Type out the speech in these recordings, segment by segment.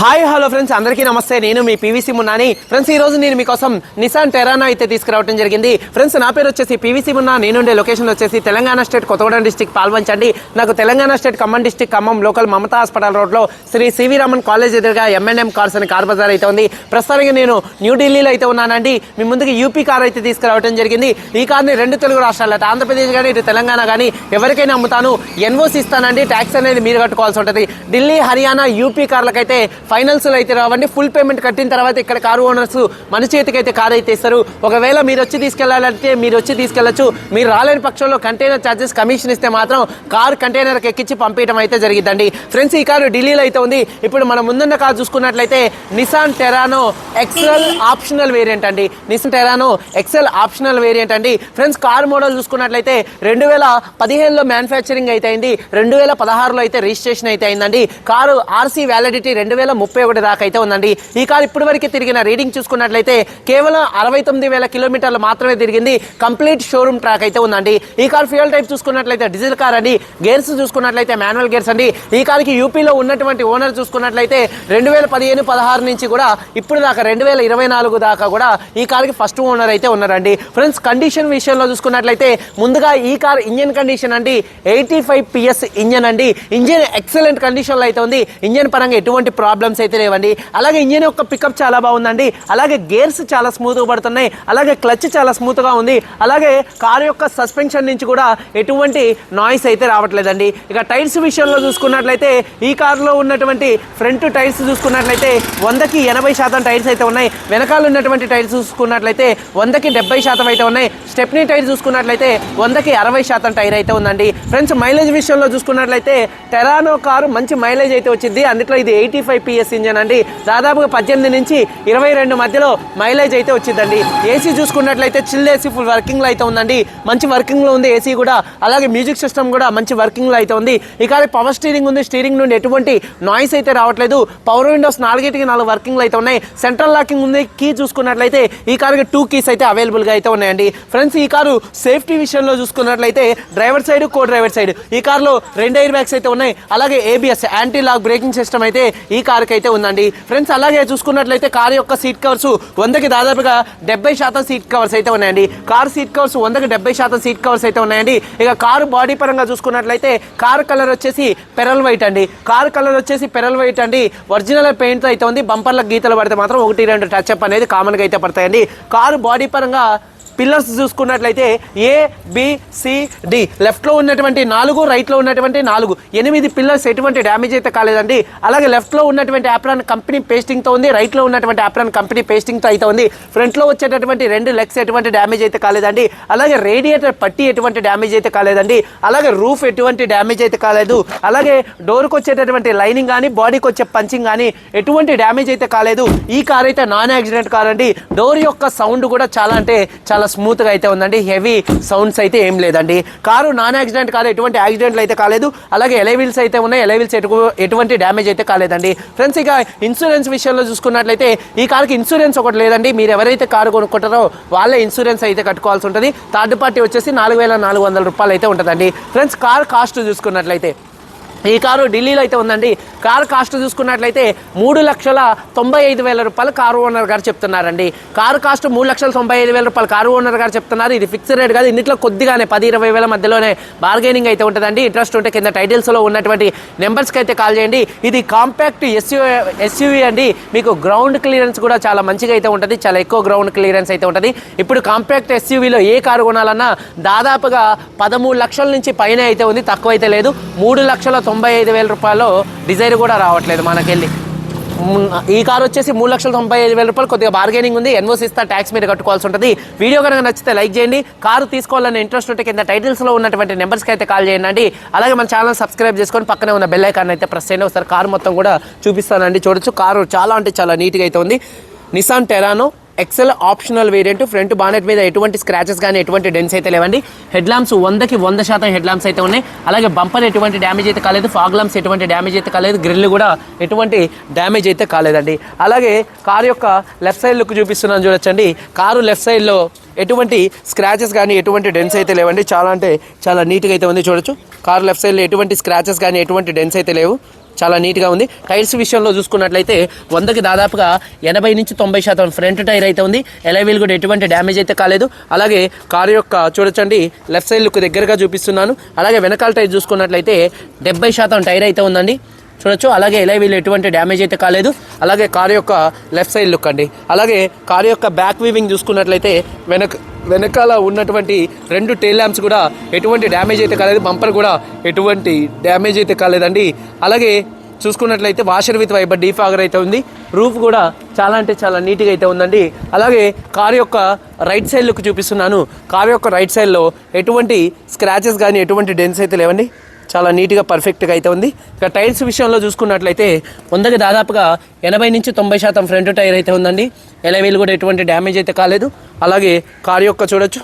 Hi hello friends అందరికీ నమస్తే. నేను మీ పీవీసీ మున్నాని. ఫ్రెండ్స్ ఈ రోజు నేను మీకోసం నిసాన్ టెరానా అయితే తీసుకురావడం జరిగింది. ఫ్రెండ్స్ నా పేరు వచ్చేసి పీవీసీ మున్నా. నేనుండే లొకేషన్ వచ్చేసి తెలంగాణ స్టేట్ కొత్తగూడెం డిస్టిక్ పాల్వంచండి. నాకు Telangana state Khammam district Khammam local Mamata hospital రోడ్లో శ్రీ సివి రామన్ కాలేజ్ ఎదురుగా ఎంఎన్ఎం కార్స్ అని కార్ బజార్ అయితే ఉంది. ప్రస్తుతానికి నేను న్యూఢిల్లీలో అయితే ఉన్నానండి. మీ ముందుకి యూపీ కార్ అయితే తీసుకురావడం జరిగింది. ఈ కార్ని రెండు తెలుగు రాష్ట్రాలు అటు ఆంధ్రప్రదేశ్ కానీ ఇటు తెలంగాణ కానీ ఎవరికైనా అమ్ముతాను. ఎన్ఓసి ఇస్తానండి. ట్యాక్స్ అనేది మీరు కట్టుకోవాల్సి ఉంటుంది. ఢిల్లీ హర్యానా యూపీ కార్లకైతే ఫైనల్స్లో అయితే రావండి. ఫుల్ పేమెంట్ కట్టిన తర్వాత ఇక్కడ కారు ఓనర్స్ మన చేతికి అయితే అయితే ఇస్తారు. ఒకవేళ మీరు వచ్చి తీసుకెళ్ళాలంటే మీరు వచ్చి తీసుకెళ్ళొచ్చు మీరు రాలేని పక్షంలో కంటైనర్ ఛార్జెస్ కమిషన్ ఇస్తే మాత్రం కారు కంటైనర్కి ఎక్కించి పంపించడం అయితే జరిగిందండి ఫ్రెండ్స్ ఈ కారు ఢిల్లీలో అయితే ఉంది. ఇప్పుడు మనం ముందున్న కార్ చూసుకున్నట్లయితే Nissan Terrano XL optional variant అండి. Nissan Terrano XL optional variant అండి. ఫ్రెండ్స్ కార్ మోడల్ చూసుకున్నట్లయితే రెండు వేల పదిహేనులో మ్యానుఫ్యాక్చరింగ్ అయితే అయింది. రెండు వేల పదహారులో అయితే రిజిస్ట్రేషన్ అయితే అయిందండి. కారు ఆర్సీ వ్యాలిడిటీ రెండు వేల ముప్పై ఒకటి దాకా అయితే ఉందండి. ఈ కారు ఇప్పటి వరకు తిరిగిన రీడింగ్ చూసుకున్నట్లయితే కేవలం అరవై తొమ్మిది వేల కిలోమీటర్లు మాత్రమే తిరిగింది. కంప్లీట్ షోరూమ్ ట్రాక్ అయితే ఉందండి. ఈ కార్ ఫ్యూయల్ టైప్ చూసుకున్నట్లయితే డీజిల్ కార్ అండి. గేర్స్ చూసుకున్నట్లయితే మాన్యువల్ గేర్స్ అండి. ఈ కార్కి యూపీలో ఉన్నటువంటి ఓనర్ చూసుకున్నట్లయితే రెండు వేల పదిహేను పదహారు నుంచి కూడా ఇప్పుడు దాకా రెండు వేల ఇరవై నాలుగు దాకా కూడా ఈ కార్కి ఫస్ట్ ఓనర్ అయితే ఉన్నారండి. ఫ్రెండ్స్ కండిషన్ విషయంలో చూసుకున్నట్లయితే ముందుగా ఈ కార్ ఇంజన్ కండిషన్ అండి. ఎయిటీ ఫైవ్ పిఎస్ ఇంజన్ అండి. ఇంజన్ ఎక్సలెంట్ కండిషన్లో అయితే ఉంది. ఇంజన్ పరంగా ఎటువంటి ప్రాబ్లం ప్రాబ్లమ్స్ అయితే లేవండి. అలాగే ఇంజిన్ యొక్క పికప్ చాలా బాగుందండి. అలాగే గేర్స్ చాలా స్మూత్గా పడుతున్నాయి. అలాగే క్లచ్ చాలా స్మూత్గా ఉంది. అలాగే కారు యొక్క సస్పెన్షన్ నుంచి కూడా ఎటువంటి నాయిస్ అయితే రావట్లేదండి. ఇక టైర్స్ విషయంలో చూసుకున్నట్లయితే ఈ కారులో ఉన్నటువంటి ఫ్రంట్ టైర్స్ చూసుకున్నట్లయితే వందకి ఎనభై శాతం టైర్స్ అయితే ఉన్నాయి. వెనకాల ఉన్నటువంటి టైర్స్ చూసుకున్నట్లయితే వందకి డెబ్బై శాతం అయితే ఉన్నాయి. స్టెప్నీ టైర్ చూసుకున్నట్లయితే వందకి అరవై శాతం టైర్ అయితే ఉందండి. ఫ్రెండ్స్ మైలేజ్ విషయంలో చూసుకున్నట్లయితే టెరానో కారు మంచి మైలేజ్ అయితే వచ్చింది. అందులో ఇది ఎయిటీ ఫైవ్ పిఎస్ ఇంజన్ అండి. దాదాపుగా పద్దెనిమిది నుంచి ఇరవై రెండు మధ్యలో మైలేజ్ అయితే వచ్చిందండి. ఏసీ చూసుకున్నట్లయితే చిల్ ఏసీ ఫుల్ వర్కింగ్లో అయితే ఉందండి. మంచి వర్కింగ్లో ఉంది ఏసీ కూడా. అలాగే మ్యూజిక్ సిస్టమ్ కూడా మంచి వర్కింగ్లో అయితే ఉంది. ఈ కారు పవర్ స్టీరింగ్ ఉంది. స్టీరింగ్ నుండి ఎటువంటి నాయిస్ అయితే రావట్లేదు. పవర్ విండోస్ నాలుగేటికి నాలుగు వర్కింగ్లు అయితే ఉన్నాయి. సెంట్రల్ లాకింగ్ ఉంది. కీ చూసుకున్నట్లయితే ఈ కారుకి టూ కీస్ అయితే అవైలబుల్గా అయితే ఉన్నాయండి. ఫ్రెండ్స్ ఈ కారు సేఫ్టీ విషయంలో చూసుకున్నట్లయితే driver side co driver side ఈ కారులో రెండు ఎయిర్ బ్యాగ్స్ అయితే ఉన్నాయి. అలాగే ABS anti lock braking system అయితే ఈ వరకు అయితే ఉందండి. ఫ్రెండ్స్ అలాగే చూసుకున్నట్లయితే కారు యొక్క సీట్ కవర్స్ వందకి దాదాపుగా డెబ్బై శాతం సీట్ కవర్స్ అయితే ఉన్నాయండి. కార్ సీట్ కవర్స్ వందకి డెబ్బై శాతం సీట్ కవర్స్ అయితే ఉన్నాయండి. ఇక కారు బాడీ పరంగా చూసుకున్నట్లయితే కారు కలర్ వచ్చేసి పెరల్ వైట్ అండి. కారు కలర్ వచ్చేసి పెరల్ వైట్ అండి. ఒరిజినల్ పెయింట్ అయితే ఉంది. బంపర్లకు గీతలు పడితే మాత్రం ఒకటి రెండు టచ్ అప్ అనేది కామన్గా అయితే పడతాయండి. కారు బాడీ పరంగా పిల్లర్స్ చూసుకున్నట్లయితే ఏ బిసిడి సి డి లెఫ్ట్లో ఉన్నటువంటి నాలుగు రైట్లో ఉన్నటువంటి నాలుగు. ఎనిమిది పిల్లర్స్ ఎటువంటి డ్యామేజ్ అయితే కాలేదండి. అలాగే లెఫ్ట్లో ఉన్నటువంటి యాప్రాన్ కంపెనీ పేస్టింగ్తో ఉంది రైట్లో ఉన్నటువంటి యాప్రాన్ కంపెనీ పేస్టింగ్తో అయితే ఉంది. ఫ్రంట్లో వచ్చేటటువంటి రెండు లెగ్స్ ఎటువంటి డ్యామేజ్ అయితే కాలేదండి. అలాగే రేడియేటర్ పట్టి ఎటువంటి డ్యామేజ్ అయితే కాలేదండి. అలాగే రూఫ్ ఎటువంటి డ్యామేజ్ అయితే కాలేదు. అలాగే డోర్కి వచ్చేటటువంటి లైనింగ్ కానీ బాడీకి వచ్చే పంచింగ్ కానీ ఎటువంటి డ్యామేజ్ అయితే కాలేదు. ఈ కార్ అయితే నాన్ యాక్సిడెంట్ కార్ అండి. డోర్ యొక్క సౌండ్ కూడా చాలా అంటే చాలా స్మూత్గా అయితే ఉందండి. హెవీ సౌండ్స్ అయితే ఏం లేదండి. కారు నాన్ యాక్సిడెంట్ కాదు ఎటువంటి యాక్సిడెంట్లు అయితే కాలేదు. అలాగే ఎలైవిల్స్ అయితే ఉన్నాయి. ఎలైవిల్స్ ఎటు ఎటువంటి డ్యామేజ్ అయితే కాలేదండి. ఫ్రెండ్స్ ఇక ఇన్సూరెన్స్ విషయంలో చూసుకున్నట్లయితే ఈ కార్కి ఇన్సూరెన్స్ ఒకటి లేదండి. మీరు ఎవరైతే కారు కొనుక్కుంటారో వాళ్ళే ఇన్సూరెన్స్ అయితే కట్టుకోవాల్సి ఉంటుంది. థర్డ్ పార్టీ వచ్చేసి నాలుగు వేల నాలుగు వందల రూపాయలు అయితే ఉంటుందండి. ఫ్రెండ్స్ కార్ కాస్ట్ చూసుకున్నట్లయితే ఈ కారు ఢిల్లీలో అయితే ఉందండి. కారు కాస్ట్ చూసుకున్నట్లయితే మూడు లక్షల తొంభై ఐదు వేల రూపాయలు కారు ఓనర్ గారు చెప్తున్నారండి. కారు కాస్ట్ మూడు లక్షల తొంభై ఐదు వేల రూపాయలు కారు ఓనర్ గారు చెప్తున్నారు. ఇది ఫిక్స్డ్ రేట్ కాదు. ఇంట్లో కొద్దిగానే పది ఇరవై వేల మధ్యలోనే బార్గెనింగ్ అయితే ఉంటుందండి. ఇంట్రెస్ట్ ఉంటే కింద టైటిల్స్లో ఉన్నటువంటి నెంబర్స్కి అయితే కాల్ చేయండి. ఇది కాంపాక్ట్ ఎస్యూ ఎస్యూవీ అండి. మీకు గ్రౌండ్ క్లియరెన్స్ కూడా చాలా మంచిగా అయితే ఉంటుంది. చాలా ఎక్కువ గ్రౌండ్ క్లియరెన్స్ అయితే ఉంటుంది. ఇప్పుడు కాంపాక్ట్ ఎస్యూవీలో ఏ కారు కొనాలన్నా దాదాపుగా పదమూడు లక్షల నుంచి పైన అయితే ఉంది. తక్కువ అయితే లేదు. మూడు లక్షల తొంభై ఐదు వేల రూపాయలు డిజైర్ కూడా రావట్లేదు మనకెళ్ళి. ఈ కార్ వచ్చేసి మూడు లక్షల తొంభై ఐదు వేల రూపాయలు కొద్దిగా బార్గెనింగ్ ఉంది ఎన్ఓసి ఇస్తా ట్యాక్స్ మీద కట్టుకోవాల్సి ఉంటుంది. వీడియో కనుక నచ్చితే లైక్ చేయండి. కారు తీసుకోవాలని ఇంట్రెస్ట్ ఉంటే కింద టైటిల్స్లో ఉన్నటువంటి నెంబర్స్కి అయితే కాల్ చేయండి. అలాగే మన ఛానల్ సబ్స్క్రైబ్ చేసుకొని పక్కనే ఉన్న బెల్ ఐకాన్ అయితే ప్రెస్ చేయండి. ఒకసారి కారు మొత్తం కూడా చూపిస్తానండి. చూడొచ్చు కారు చాలా అంటే చాలా నీట్గా అయితే ఉంది. Nissan Terrano XL optional variant front bonnet మీద ఎటువంటి స్క్రాచెస్ కానీ ఎటువంటి డెన్స్ అయితే లేవండి. హెడ్ ల్యాంప్స్ వందకి వంద శాతం హెడ్ ల్యాంప్స్ అయితే ఉన్నాయి. అలాగే బంపర్ ఎటువంటి డ్యామేజ్ అయితే కాలేదు ఫాగ్ ల్యాంప్స్ ఎటువంటి డ్యామేజ్ అయితే కాలేదు గ్రిల్ కూడా ఎటువంటి డ్యామేజ్ అయితే కాలేదండి. అలాగే కారు యొక్క లెఫ్ట్ సైడ్ లుక్ చూపిస్తున్నాను చూడొచ్చండి. కారు లెఫ్ట్ సైడ్లో ఎటువంటి స్క్రాచెస్ కానీ ఎటువంటి డెన్స్ అయితే లేవండి. చాలా అంటే చాలా నీట్గా అయితే ఉంది చూడొచ్చు. కారు లెఫ్ట్ సైడ్లో ఎటువంటి స్క్రాచెస్ కానీ ఎటువంటి డెన్స్ అయితే లేవు. చాలా నీట్గా ఉంది. టైర్స్ విషయంలో చూసుకున్నట్లయితే వందకి దాదాపుగా ఎనభై నుంచి తొంభై శాతం ఫ్రంట్ టైర్ అయితే ఉంది. ఎలవీల్ కూడా ఎటువంటి డ్యామేజ్ అయితే కాలేదు. అలాగే కారు యొక్క చూడొచ్చండి లెఫ్ట్ సైడ్ లుక్ దగ్గరగా చూపిస్తున్నాను. అలాగే వెనకాల టైర్ చూసుకున్నట్లయితే డెబ్బై శాతం టైర్ అయితే ఉందండి. చూడొచ్చు. అలాగే ఎలా వీళ్ళు ఎటువంటి డ్యామేజ్ అయితే కాలేదు. అలాగే కారు యొక్క లెఫ్ట్ సైడ్ లుక్ అండి. అలాగే కారు యొక్క బ్యాక్ వీవింగ్ చూసుకున్నట్లయితే వెనక వెనకాల ఉన్నటువంటి రెండు టైల్ ల్యాంప్స్ కూడా ఎటువంటి డ్యామేజ్ అయితే కాలేదు. బంపర్ కూడా ఎటువంటి డ్యామేజ్ అయితే కాలేదండి. అలాగే చూసుకున్నట్లయితే వాషర్ విత్ వైబర్ డీఫాగర్ అయితే ఉంది. రూఫ్ కూడా చాలా అంటే చాలా నీట్గా అయితే ఉందండి. అలాగే కారు యొక్క రైట్ సైడ్ లుక్ చూపిస్తున్నాను. కారు యొక్క రైట్ సైడ్లో ఎటువంటి స్క్రాచెస్ కానీ ఎటువంటి డెన్స్ అయితే లేవండి. చాలా నీట్గా పర్ఫెక్ట్గా అయితే ఉంది. ఇక టైర్స్ విషయంలో చూసుకున్నట్లయితే వందకి దాదాపుగా ఎనభై నుంచి తొంభై శాతం ఫ్రంట్ టైర్ అయితే ఉందండి. ఎలవీలు కూడా ఎటువంటి డ్యామేజ్ అయితే కాలేదు. అలాగే కారు యొక్క చూడొచ్చు.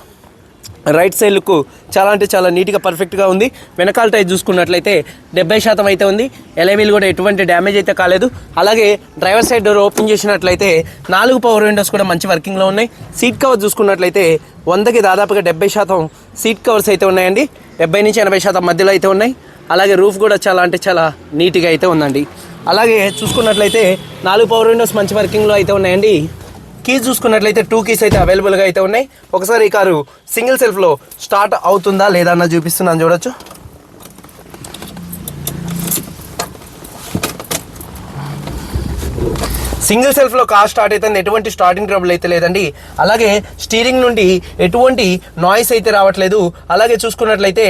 రైట్ సైడ్ లుక్ చాలా అంటే చాలా నీట్గా పర్ఫెక్ట్గా ఉంది. వెనకాల టైర్ చూసుకున్నట్లయితే డెబ్బై శాతం అయితే ఉంది. ఎలవీలు కూడా ఎటువంటి డ్యామేజ్ అయితే కాలేదు. అలాగే డ్రైవర్ సైడ్ డోర్ ఓపెన్ చేసినట్లయితే నాలుగు పవర్ విండోస్ కూడా మంచి వర్కింగ్లో ఉన్నాయి. సీట్ కవర్ చూసుకున్నట్లయితే వందకి దాదాపుగా డెబ్బై శాతం సీట్ కవర్స్ అయితే ఉన్నాయండి. డెబ్బై నుంచి ఎనభై శాతం మధ్యలో అయితే ఉన్నాయి. అలాగే రూఫ్ కూడా చాలా అంటే చాలా నీట్గా అయితే ఉందండి. అలాగే చూసుకున్నట్లయితే నాలుగు పవర్ విండోస్ మంచి వర్కింగ్లో అయితే ఉన్నాయండి. కీస్ చూసుకున్నట్లయితే టూ కీస్ అయితే అవైలబుల్గా అయితే ఉన్నాయి. ఒకసారి ఈ కారు సింగిల్ సెల్ఫ్లో స్టార్ట్ అవుతుందా లేదా అన్న చూపిస్తున్నాను చూడొచ్చు. సింగిల్ సెల్ఫ్లో కార్ స్టార్ట్ అయితే ఎటువంటి స్టార్టింగ్ ట్రబుల్ అయితే లేదండి. అలాగే స్టీరింగ్ నుండి ఎటువంటి నాయిస్ అయితే రావట్లేదు. అలాగే చూసుకున్నట్లయితే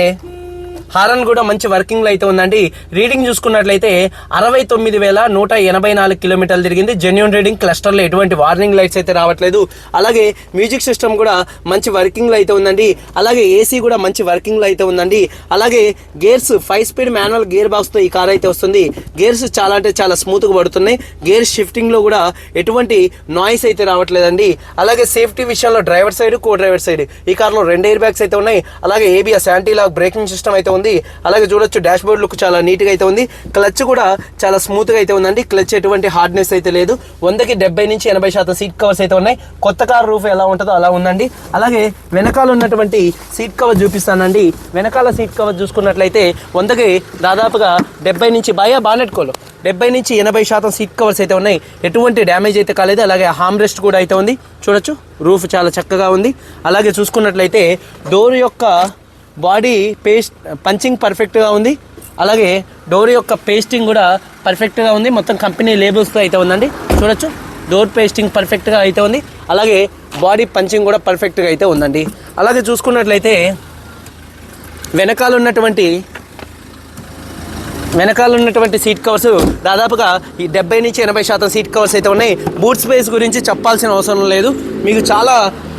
హారన్ కూడా మంచి వర్కింగ్లో అయితే ఉందండి. రీడింగ్ చూసుకున్నట్లయితే అరవై తొమ్మిది వేల నూట ఎనభై నాలుగు కిలోమీటర్లు తిరిగింది. జెన్యున్ రీడింగ్ క్లస్టర్లో ఎటువంటి వార్నింగ్ లైట్స్ అయితే రావట్లేదు. అలాగే మ్యూజిక్ సిస్టమ్ కూడా మంచి వర్కింగ్లో అయితే ఉందండి. అలాగే ఏసీ కూడా మంచి వర్కింగ్లో అయితే ఉందండి. అలాగే gears five speed manual gear బాక్స్తో ఈ కార్ అయితే వస్తుంది. గేర్స్ చాలా అంటే చాలా స్మూత్గా పడుతున్నాయి. గేర్ షిఫ్టింగ్లో కూడా ఎటువంటి నాయిస్ అయితే రావట్లేదండి. అలాగే సేఫ్టీ విషయంలో driver side co driver side ఈ కార్లో రెండు ఎయిర్ బ్యాగ్స్ అయితే ఉన్నాయి. అలాగే ABS anti lock braking system అయితే ఉంది. అలాగే చూడొచ్చు డాష్ బోర్డ్ లుక్ చాలా నీట్గా అయితే ఉంది. క్లచ్ కూడా చాలా స్మూత్గా అయితే ఉందండి. క్లచ్ ఎటువంటి హార్డ్నెస్ అయితే లేదు. వందకి డెబ్బై నుంచి ఎనభై శాతం సీట్ కవర్స్ అయితే ఉన్నాయి. కొత్త కార్ రూఫ్ ఎలా ఉంటుందో అలా ఉందండి. అలాగే వెనకాల ఉన్నటువంటి సీట్ కవర్ చూపిస్తానండి. వెనకాల సీట్ కవర్ చూసుకున్నట్లయితే వందకి దాదాపుగా డెబ్బై నుంచి బాగా బానెట్టుకోలు డెబ్బై నుంచి ఎనభై శాతం సీట్ కవర్స్ అయితే ఉన్నాయి. ఎటువంటి డ్యామేజ్ అయితే కాలేదు. అలాగే హామ్ రెస్ట్ కూడా అయితే ఉంది. చూడొచ్చు రూఫ్ చాలా చక్కగా ఉంది. అలాగే చూసుకున్నట్లయితే డోర్ యొక్క బాడీ పేస్ట్ పంచింగ్ పర్ఫెక్ట్గా ఉంది. అలాగే డోర్ యొక్క పేస్టింగ్ కూడా పర్ఫెక్ట్గా ఉంది. మొత్తం కంపెనీ లేబుల్స్తో అయితే ఉందండి. చూడొచ్చు. డోర్ పేస్టింగ్ పర్ఫెక్ట్గా అయితే ఉంది. అలాగే బాడీ పంచింగ్ కూడా పర్ఫెక్ట్గా అయితే ఉందండి. అలాగే చూసుకున్నట్లయితే వెనకాల ఉన్నటువంటి వెనకాల ఉన్నటువంటి సీట్ కవర్స్ దాదాపుగా ఈ డెబ్బై నుంచి ఎనభై శాతం సీట్ కవర్స్ అయితే ఉన్నాయి. బూట్ స్పేస్ గురించి చెప్పాల్సిన అవసరం లేదు. మీకు చాలా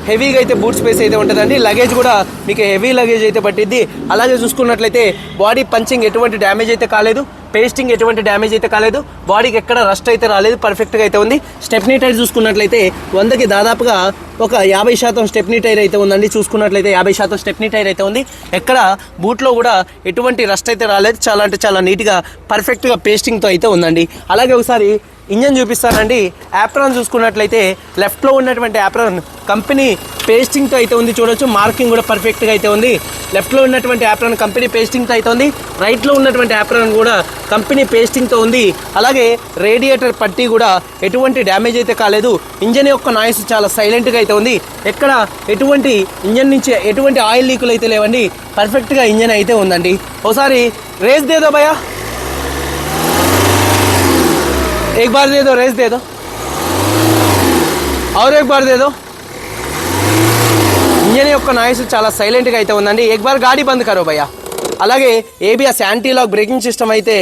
హెవీగా అయితే బూట్ స్పేస్ అయితే ఉంటుందండి. లగేజ్ కూడా మీకు హెవీ లగేజ్ అయితే పట్టిద్ది. అలాగే చూసుకున్నట్లయితే బాడీ పంచింగ్ ఎటువంటి డ్యామేజ్ అయితే కాలేదు. పేస్టింగ్ ఎటువంటి డ్యామేజ్ అయితే కాలేదు. బాడీకి ఎక్కడ రస్ట్ అయితే రాలేదు. పర్ఫెక్ట్గా అయితే ఉంది. స్టెప్నీ టైర్ చూసుకున్నట్లయితే వందకి దాదాపుగా ఒక యాభై శాతం స్టెప్నీ టైర్ అయితే ఉందండి. చూసుకున్నట్లయితే యాభై శాతం స్టెప్నీ టైర్ అయితే ఉంది. ఎక్కడ బూట్లో కూడా ఎటువంటి రస్ట్ అయితే రాలేదు. చాలా అంటే చాలా నీట్గా పర్ఫెక్ట్గా పేస్టింగ్తో అయితే ఉందండి. అలాగే ఒకసారి ఇంజన్ చూపిస్తానండి. యాప్రాన్ చూసుకున్నట్లయితే లెఫ్ట్లో ఉన్నటువంటి యాప్రాన్ కంపెనీ పేస్టింగ్తో అయితే ఉంది చూడొచ్చు. మార్కింగ్ కూడా పర్ఫెక్ట్గా అయితే ఉంది. లెఫ్ట్లో ఉన్నటువంటి యాప్రాన్ కంపెనీ పేస్టింగ్తో అయితే ఉంది. రైట్లో ఉన్నటువంటి యాప్రాన్ కూడా కంపెనీ పేస్టింగ్తో ఉంది. అలాగే రేడియేటర్ పట్టీ కూడా ఎటువంటి డ్యామేజ్ అయితే కాలేదు. ఇంజన్ యొక్క నాయిస్ చాలా సైలెంట్గా అయితే ఉంది ఎక్కడ ఎటువంటి ఇంజన్ నుంచి ఎటువంటి ఆయిల్ లీకులు అయితే లేవండి పర్ఫెక్ట్గా ఇంజన్ అయితే ఉందండి ఒకసారి రేస్ దేదో భయ్యా एक बार दे दो रेस दे दो और एक बार दे दो ఇంజన్ యొక్క నాయిస్ చాలా సైలెంట్గా అయితే ఉందండి ఎక్ బార్ గాడి బంద్ కరో భయ్య అలాగే ABS anti lock braking system అయితే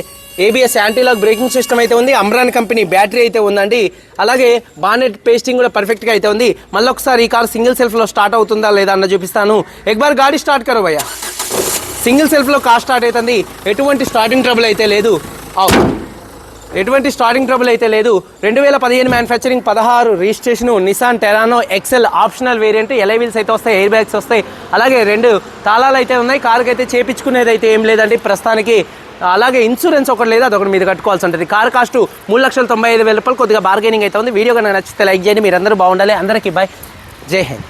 ఏబిఎస్ యాంటీలాక్ బ్రేకింగ్ సిస్టమ్ అయితే ఉంది. అమ్రాన్ కంపెనీ బ్యాటరీ అయితే ఉందండి. అలాగే బానెట్ పేస్టింగ్ కూడా పర్ఫెక్ట్గా అయితే ఉంది. మళ్ళీ ఒకసారి ఈ కార్ సింగిల్ సెల్ఫ్లో స్టార్ట్ అవుతుందా లేదా అన్న చూపిస్తాను. ఎక్బార్ గాడి స్టార్ట్ కరో భయ్యా. సింగిల్ సెల్ఫ్లో కార్ స్టార్ట్ అవుతుంది ఎటువంటి స్టార్టింగ్ ట్రబుల్ అయితే లేదు. ఎటువంటి స్టార్టింగ్ ట్రబుల్ అయితే లేదు. రెండు వేల పదిహేను మ్యానుఫ్యాక్చరింగ్ పదహారు registration Nissan Terrano XL optional variant alloy wheels అయితే వస్తాయి ఎయిర్ బ్యాగ్స్ వస్తాయి. అలాగే రెండు తాళాలు అయితే ఉన్నాయి. కారుకి అయితే చేపించుకునేది అయితే ఏం లేదండి. ప్రస్తుతానికి అలాగే ఇన్సూరెన్స్ ఒకటి లేదు అదొకటి మీద కట్టుకోవాల్సి ఉంటుంది. కార్ కాస్ట్ మూడు లక్షల తొంభై ఐదు వేల రూపాయలు కొద్దిగా బార్గెనింగ్ అయితే ఉంది. వీడియో కనుక నచ్చితే లైక్ చేయండి. మీరందరూ బాగుండాలి. అందరికీ బాయ్ జై హింద్.